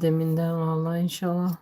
deminden vallahi inşallah.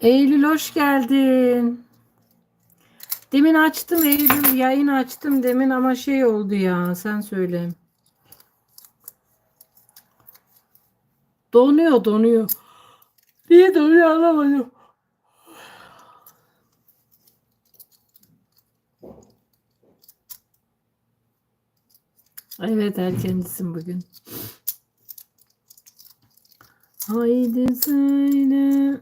Eylül hoş geldin. Demin açtım Eylül yayın açtım demin ama şey oldu ya sen söyle. Donuyor donuyor. Niye donuyor anlamadım. Evet erkencisin bugün. Haydi söyle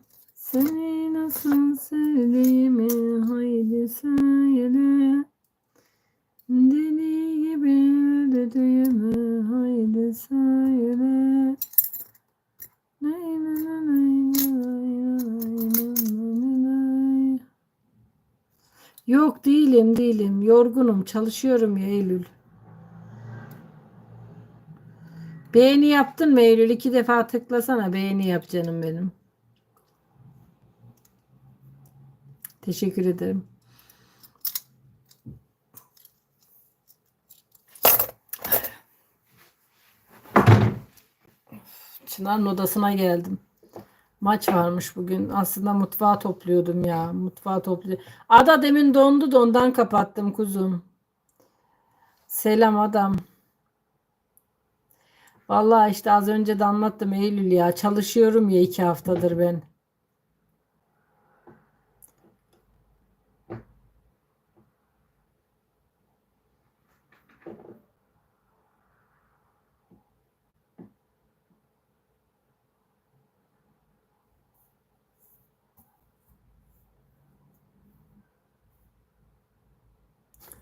seni nasıl sevdiğimi haydi söyle Deli gibi öldüğümü haydi söyle nay, nay, nay, nay. Yok değilim değilim yorgunum çalışıyorum ya Eylül. Beğeni yaptın mı Eylül? İki defa tıklasana beğeni yap canım benim. Teşekkür ederim. Çınar'ın odasına geldim. Maç varmış bugün. Aslında mutfağı topluyordum ya. Mutfağı topluyor. Ada demin dondu da ondan kapattım kuzum. Selam adam. Vallahi işte az önce de anlattım Eylül ya. Çalışıyorum ya iki haftadır ben.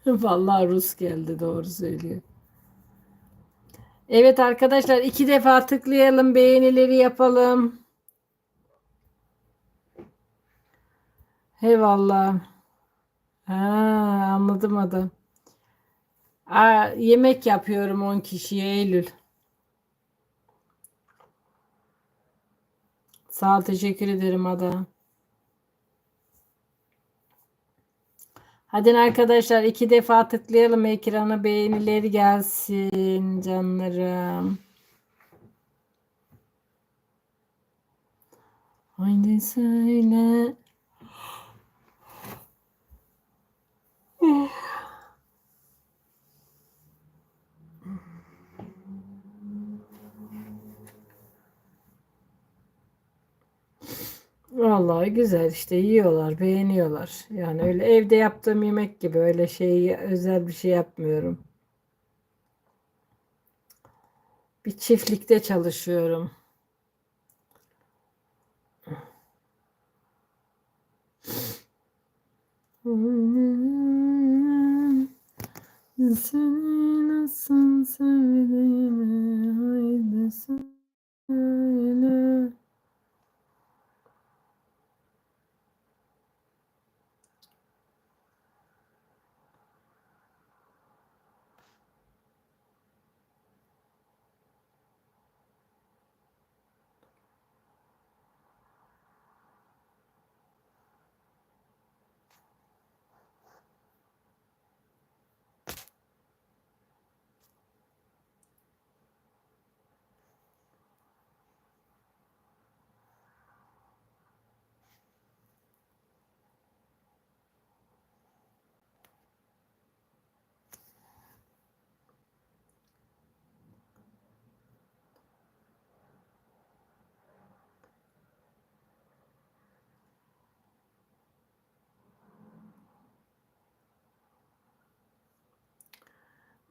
Vallahi Rus geldi doğru söylüyor. Evet arkadaşlar iki defa tıklayalım beğenileri yapalım. Eyvallah. Ha, anladım adam. Aa, yemek yapıyorum 10 kişiye Eylül. Sağ ol teşekkür ederim Ada. Hadi arkadaşlar iki defa tıklayalım ekrana beğenileri gelsin canlarım. Haydi söyle. Vallahi güzel işte yiyorlar, beğeniyorlar. Yani öyle evde yaptığım yemek gibi öyle şey özel bir şey yapmıyorum. Bir çiftlikte çalışıyorum. Seni nasıl sevdiğimi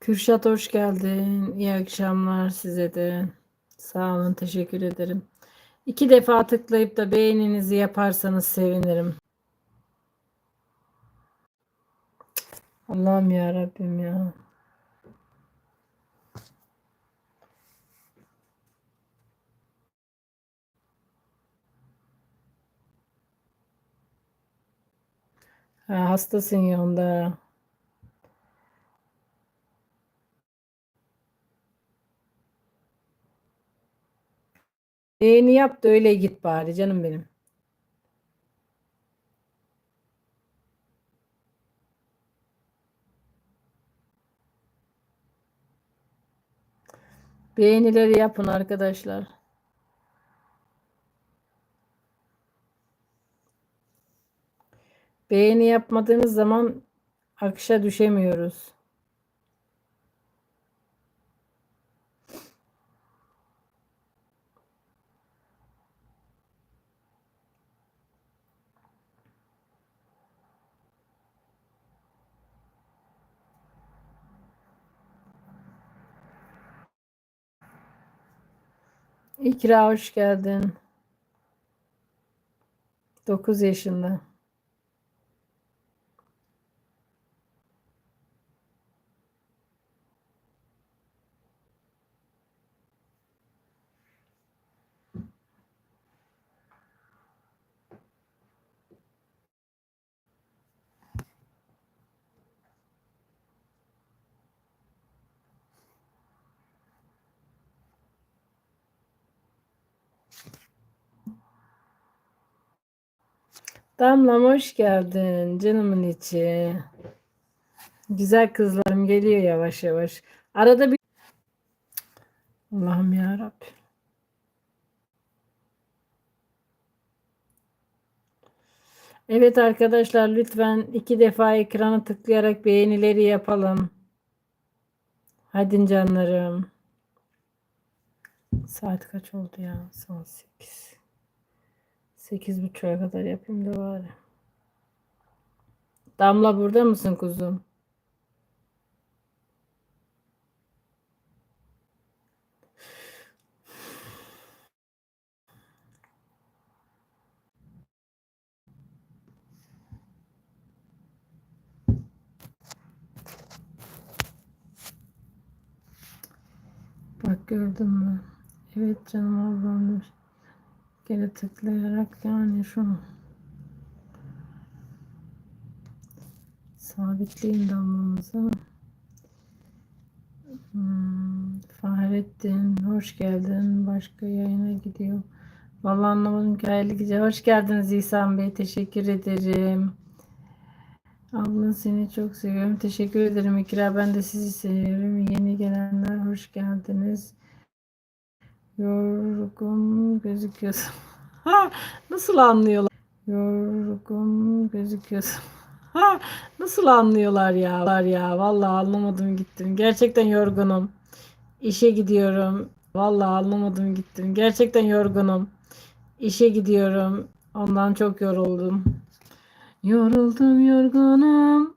Kürşat hoş geldin. İyi akşamlar size de. Sağ olun, teşekkür ederim. İki defa tıklayıp da beğeninizi yaparsanız sevinirim. Allah'ım ya Rabbim ya. Ha, hastasın ya onda. Beğeni yap da öyle git bari canım benim. Beğenileri yapın arkadaşlar. Beğeni yapmadığınız zaman akışa düşemiyoruz. İkra hoş geldin. 9 yaşında. Damlam hoş geldin canımın içi. Güzel kızlarım geliyor yavaş yavaş. Arada bir Allah'ım ya Rabbi. Evet arkadaşlar lütfen iki defa ekrana tıklayarak beğenileri yapalım. Hadi canlarım. Saat kaç oldu ya? Saat 8. 8.30'a kadar yapayım da bari. Damla burada mısın kuzum? Bak gördün mü? Evet canım ablam. Geri tıklayarak yani şunu sabitleyin damlamızı. Hmm, Fahrettin hoş geldin. Başka yayına gidiyor. Vallahi anlamadım ki hayırlı gece. Hoş geldiniz İhsan Bey. Teşekkür ederim. Ablan seni çok seviyorum. Teşekkür ederim İkra. Ben de sizi seviyorum. Yeni gelenler hoş geldiniz. Yorgun gözüküyorsun. Ha, nasıl anlıyorlar? Yorgun gözüküyorsun. Ha, nasıl anlıyorlar ya? ya. Vallahi anlamadım gittim. Gerçekten yorgunum. İşe gidiyorum. Vallahi anlamadım gittim. Gerçekten yorgunum. İşe gidiyorum. Ondan çok yoruldum. Yoruldum yorgunum.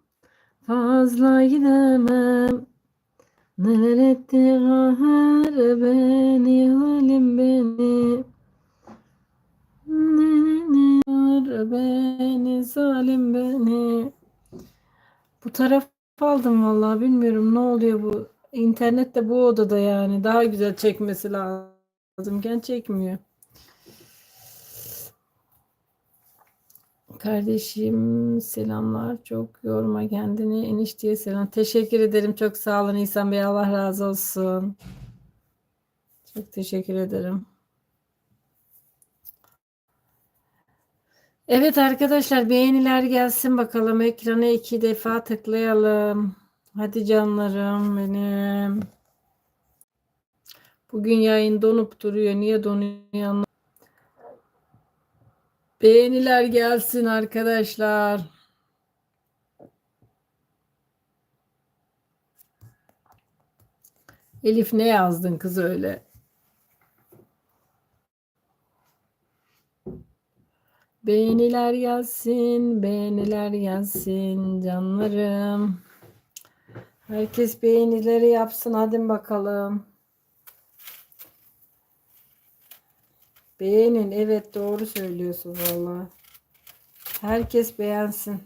Fazla gidemem. Neler etti kahır beni halim beni. Neler beni zalim beni. Bu taraf aldım vallahi bilmiyorum ne oluyor bu. İnternet de bu odada yani daha güzel çekmesi lazımken çekmiyor. Kardeşim selamlar. Çok yorma kendini. Enişteye selam. Teşekkür ederim. Çok sağ olun İhsan Bey. Allah razı olsun. Çok teşekkür ederim. Evet arkadaşlar beğeniler gelsin bakalım. Ekrana iki defa tıklayalım. Hadi canlarım benim. Bugün yayın donup duruyor. Niye donuyor? Beğeniler gelsin arkadaşlar. Elif ne yazdın kız öyle? Beğeniler gelsin, beğeniler gelsin canlarım. Herkes beğenileri yapsın. Hadi bakalım. Beğenin. Evet doğru söylüyorsun valla. Herkes beğensin.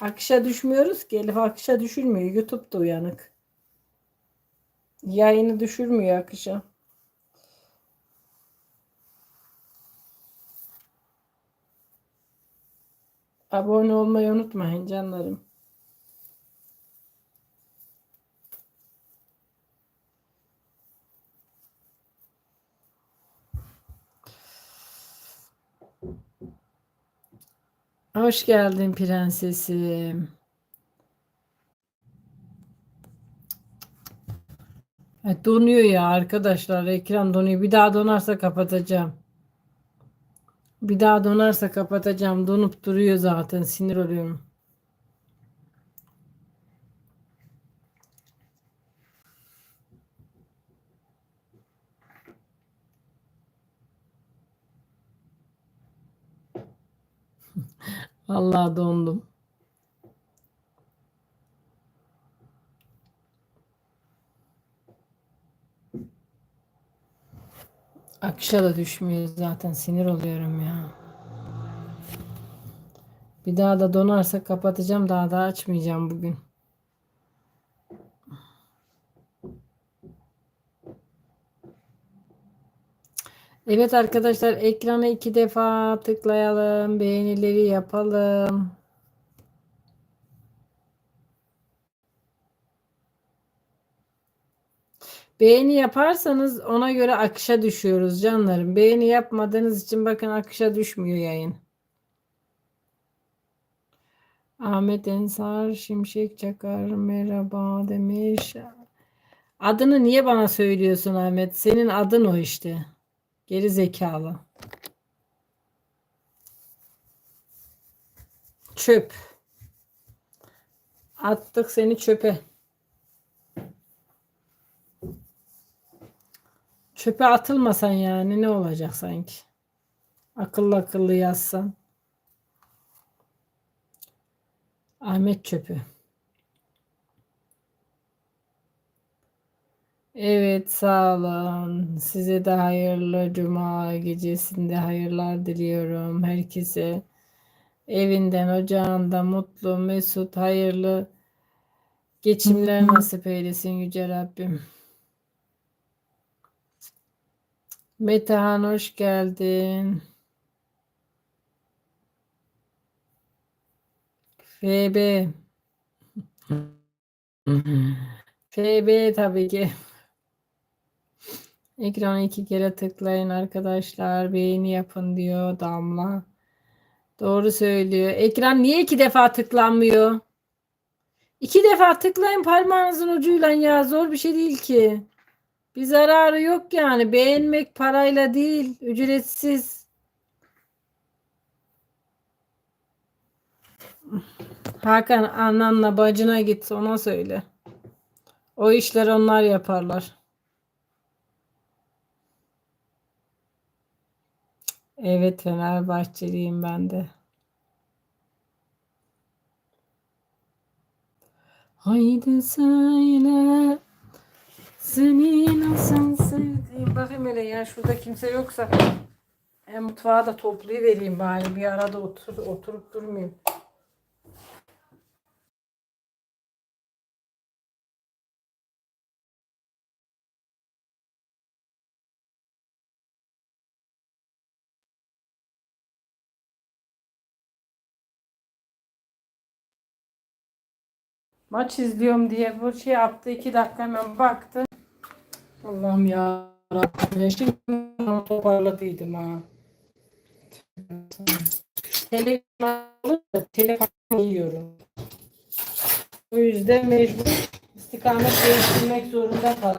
Akışa düşmüyoruz ki. Elif akışa düşürmüyor. YouTube'da uyanık. Yayını düşürmüyor akışa. Abone olmayı unutmayın canlarım. Hoş geldin prensesim. Evet, donuyor ya arkadaşlar. Ekran donuyor. Bir daha donarsa kapatacağım. Bir daha donarsa kapatacağım. Donup duruyor zaten. Sinir oluyorum. Vallahi dondum. Akışa da düşmüyor zaten sinir oluyorum ya. Bir daha da donarsa kapatacağım daha da açmayacağım bugün. Evet arkadaşlar ekrana iki defa tıklayalım. Beğenileri yapalım. Beğeni yaparsanız ona göre akışa düşüyoruz canlarım. Beğeni yapmadığınız için bakın akışa düşmüyor yayın. Ahmet Ensar Şimşek Çakar merhaba demiş. Adını niye bana söylüyorsun Ahmet? Senin adın o işte. Geri zekalı. Çöp. Attık seni çöpe. Çöpe atılmasan yani ne olacak sanki? Akıllı akıllı yazsan. Ahmet çöpü. Evet sağ olun. Size de hayırlı cuma gecesinde hayırlar diliyorum herkese. Evinden, ocağında mutlu, mesut, hayırlı geçimler nasip eylesin Yüce Rabbim. Metehan hoş geldin. FB. FB tabii ki. Ekrana iki kere tıklayın arkadaşlar. Beğeni yapın diyor Damla. Doğru söylüyor. Ekran niye iki defa tıklanmıyor? İki defa tıklayın parmağınızın ucuyla ya. Zor bir şey değil ki. Bir zararı yok yani. Beğenmek parayla değil. Ücretsiz. Hakan ananla bacına git ona söyle. O işler onlar yaparlar. Evet Fenerbahçeliyim ben de. Haydi söyle seni nasıl sevdiğim. Bakayım hele ya şurada kimse yoksa e, mutfağı da toplayıvereyim bari. Bir arada otur, oturup durmayayım. Maç izliyorum diye bu şey yaptı. iki dakika hemen baktı. Allah'ım ya Rabbim. Şimdi toparladıydım ha. Telefon yiyorum. O yüzden mecbur istikamet değiştirmek zorunda kaldım.